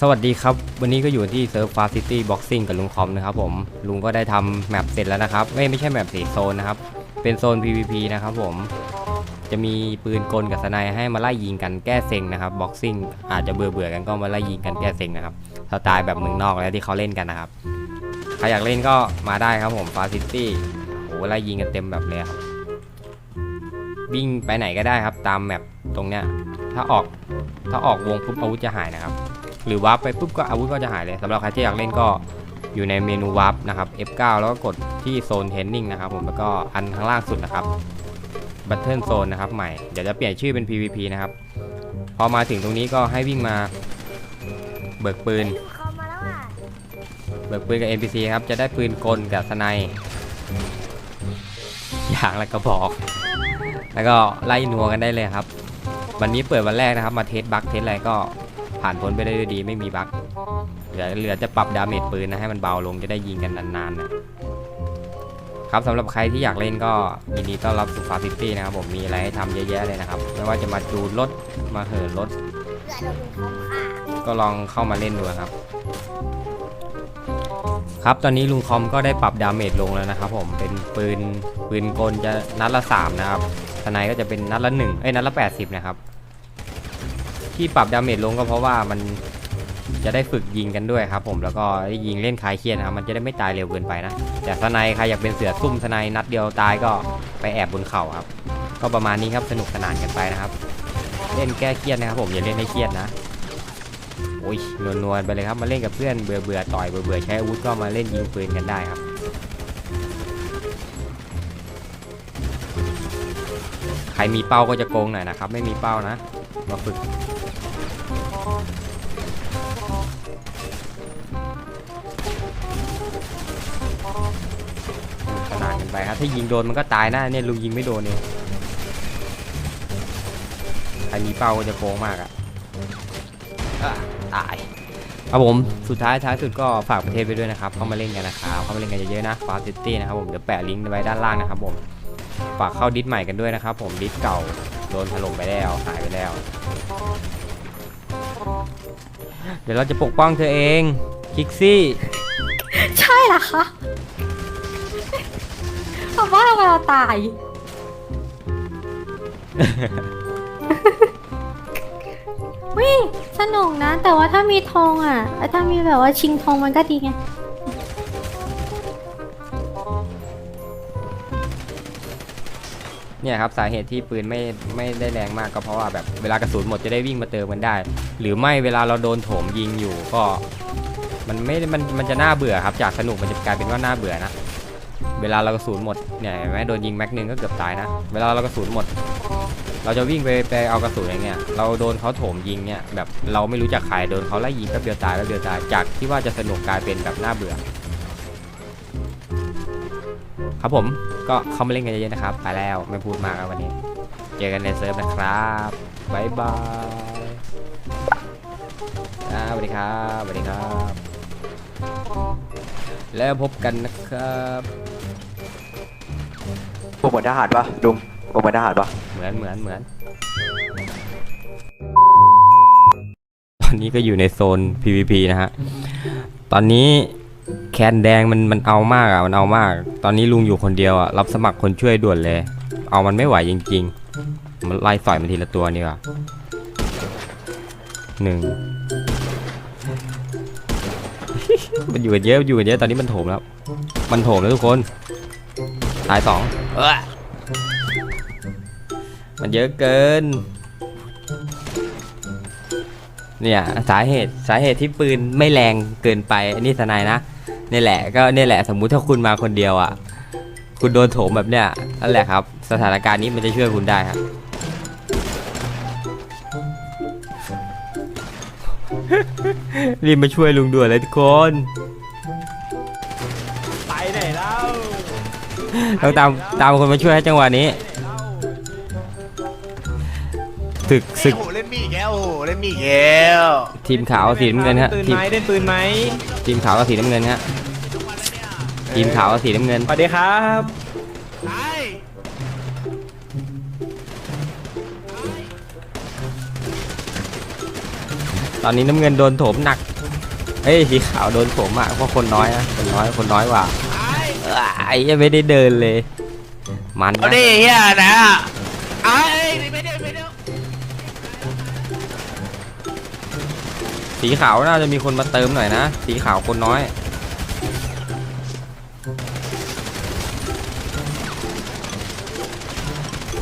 สวัสดีครับ วันนี้ก็อยู่ที่เซิร์ฟฟาซิตี้บ็อกซิ่งกับลุงคอมนะครับผม ลุงก็ได้ทำแมปเสร็จแล้วนะครับไม่ไม่ใช่แมปสีโซนนะครับ เป็นโซน PVP นะครับผม จะมีปืนกลกับสไนให้มาไล่ยิงกันแก้เซ็งนะครับบ็อกซิ่งอาจจะเบื่อเบื่อกันก็มาไล่ยิงกันแก้เซ็งนะครับสไตล์แบบเมืองนอกแล้วที่เขาเล่นกันนะครับ ใครอยากเล่นก็มาได้ครับผมฟาซิตี้โอ้ไล่ยิงกันเต็มแบบเลยครับวิ่งไปไหนก็ได้ครับ ตามแมปตรงเนี้ยถ้าออกถ้าออกวงปุ๊บอาวุธจะหายนะครับ หรือวาร์ปไปปุ๊บก็อาวุธก็จะหายเลยสำหรับใครที่อยากเล่นก็อยู่ในเมนูวาร์ปนะครับ F9 แล้วก็กดที่โซนเทนนิ่งนะครับผมแล้วก็อันข้างล่างสุดนะครับบัตเทิลโซนนะครับใหม่เดี๋ยวจะเปลี่ยนชื่อเป็น PVP นะครับ พอมาถึงตรงนี้ก็ให้วิ่งมาเบิกปืน เบิกปืนกับ NPC ครับ จะได้ปืนกลกับสไนอย่างละกระบอก แล้วก็ไล่นัวกันได้เลยครับ วันนี้เปิดวันแรกนะครับ มาเทสบั๊กเทสอะไรก็ ผ่านพ้นไปได้ด้วยดีไม่มีบั๊กเหลือเหลือจะปรับดาเมจปืนนะให้มันเบาลงจะได้ยิงกันนานๆนะครับสำหรับใครที่อยากเล่นก็ยินดีต้อนรับสู่ฟาซิตี้นะครับผมมีอะไรให้ทำเยอะแยะเลยนะครับ ไม่ว่าจะมาจูนรถมาเหินรถ ก็ลองเข้ามาเล่นดูครับ ครับตอนนี้ลุงคอมก็ได้ปรับดาเมจลงแล้วนะครับ ผมเป็นปืนปืนกลจะนัดละ3นะครับทนายก็จะเป็นนัดละ1เอ้ยนัดละ 80 นะครับ ที่ปรับดาเมจลงก็เพราะว่ามันจะได้ฝึกยิงกันด้วยครับผมแล้วก็ยิงเล่นคลายเครียดนะครับมันจะได้ไม่ตายเร็วเกินไปนะ แต่สไนใครอยากเป็นเสือซุ่มสไนนัดเดียวตายก็ไปแอบบนเขาครับ ก็ประมาณนี้ครับสนุกสนานกันไปนะครับ เล่นแก้เครียดนะครับผมอย่าเล่นให้เครียดนะโอ้ยนวลๆไปเลยครับมาเล่นกับเพื่อนเบื่อเบื่อต่อยเบื่อเบื่อใช้อาวุธก็มาเล่นยิงปืนกันได้ครับใครมีเป้าก็จะโกงหน่อยนะครับ ไม่มีเป้านะ มาฝึก สนานกันไปครับ ถ้ายิงโดนมันก็ตายนะเนี่ยลุงยิงไม่โดนเองใครมีเป้าก็จะโกงมากอะอะตายครับผมสุดท้ายท้ายสุดก็ฝากประเทศไปด้วยนะครับเข้ามาเล่นกันนะครับเข้ามาเล่นกันเยอะๆนะฟาซิตี้นะครับผมเดี๋ยวแปะลิงก์ไว้ด้านล่างนะครับผมฝากเข้าดิสใหม่กันด้วยนะครับผมดิสเก่าโดนถล่มไปแล้วหายไปแล้ว เดี๋ยวเราจะปกป้องเธอเอง คิกซี่ ใช่เหรอคะเพราะว่าทำไมเราตาย วิสนุกนะ แต่ว่าถ้ามีธงอะ ถ้ามีแบบว่าชิงธงมันก็ดีไง เนี่ยครับสาเหตุที่ปืนไม่ไม่ได้แรงมากก็เพราะว่าแบบเวลากระสุนหมดจะได้วิ่งมาเติมกันได้ หรือไม่เวลาเราโดนโถมยิงอยู่ก็ มันไม่มันมันจะน่าเบื่อครับ จากสนุกมันจะกลายเป็นว่าน่าเบื่อนะเวลาเรากระสุนหมดเนี่ยเห็นไหมโดนยิงแม็กนึงก็เกือบตายนะเวลาเรากระสุนหมด เราจะวิ่งไปไปเอากระสุนอย่างเงี้ยเราโดนเขาโถมยิงเนี่ยแบบเราไม่รู้จักใครโดนเขาไล่ยิงแป๊บเดียวตายแป๊บเดียวตายจากที่ว่าจะสนุกกลายเป็นแบบน่าเบื่อ ครับผมก็เข้ามาเล่นกันเยอะๆนะครับ ไปแล้วไม่พูดมากครับวันนี้ เจอกันในเซิร์ฟนะครับบ๊ายบายอ่าสวัสดีครับสวัสดีครับ แล้วพบกันนะครับพวกเหมือนทหารปะลุงพวกเหมือนทหารปะเหมือนเหมือนเหมือน ตอนนี้ก็อยู่ในโซน PVP นะฮะ ตอนนี้ แคนแดงมันมันเอามากอะมันเอามาก ตอนนี้ลุงอยู่คนเดียวอะรับสมัครคนช่วยด่วนเลย เอามันไม่ไหวจริงๆมันไล่ต่อยมันทีละตัวนี่ว่ะหนึ่งมันอยู่กันเยอะอยู่กันเยอะตอนนี้มันโถมแล้ว มันโถมแล้วทุกคนตายสองมันเยอะเกิน เนี่ยสาเหตุสาเหตุที่ปืนไม่แรงเกินไปอันนี้ทนายนะนี่แหละก็นี่แหละสมมุติถ้าคุณมาคนเดียวอะ คุณโดนโถมแบบเนี้ยนั่นแหละครับ สถานการณ์นี้มันจะช่วยคุณได้ครับรีบมาช่วยลุงด่วนเลยทุกคนไปไหนเล่าต้องตามตามคนมาช่วยให้จังหวะนี้ ศึกศึกโอ้โหเล่นมีอีกแล้วโอ้โหเล่นมีอีกแล้วทีมขาวกับสีน้ำเงินฮะปืนทีมไหมได้ปืนไหมทีมขาวกับสีน้ำเงินฮะทีมขาวกับสีน้ำเงินสวัสดีครับไอ้ตตอนนี้น้ำเงินโดนโถมหนักเฮ้ยสีขาวโดนโถมอะเพราะคนน้อยนะคนน้อยคนน้อยกว่าตายเอ้ยไอ้ยังไม่ได้เดินเลย มันเอานะดิเฮียนะไอ้ยไม่ได้ไม่ได้ สีขาวน่าจะมีคนมาเติมหน่อยนะ สีขาวคนน้อย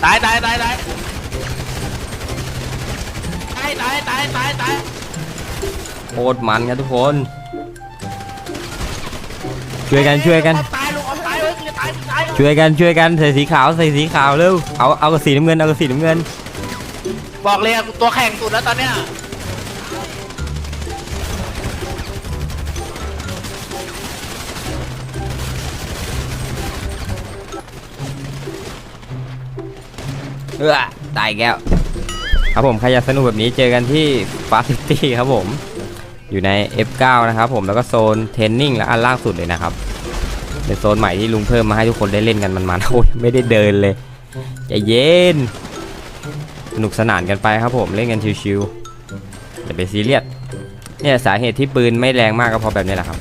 ตายตายตายตายตายตายตายตายตายโคตรมันครับทุกคน ช่วยกันช่วยกัน ตายลูกเอาตายเว้ยตายตายช่วยกันช่วยกันใส่สีขาวใส่สีขาวเร็วเอาเอากับสีน้ำเงินเอากับสีน้ำเงิน บอกเลยอะกูตัวแข่งสุดแล้วตอนเนี้ย เออตายแก้ว ครับผมใครอยากสนุกแบบนี้เจอกันที่ฟาซิตี้ครับผม อยู่ใน F9 นะครับผมแล้วก็โซนเทรนนิ่งและอันล่างสุดเลยนะครับเป็นโซนใหม่ที่ลุงเพิ่มมาให้ทุกคนได้เล่นกันมันๆโอ้ยไม่ได้เดินเลยใจเย็นสนุกสนานกันไปครับผมเล่นกันชิวๆอย่าไปซีเรียสเนี่ยสาเหตุที่ปืนไม่แรงมากก็เพราะแบบนี้แหละครับ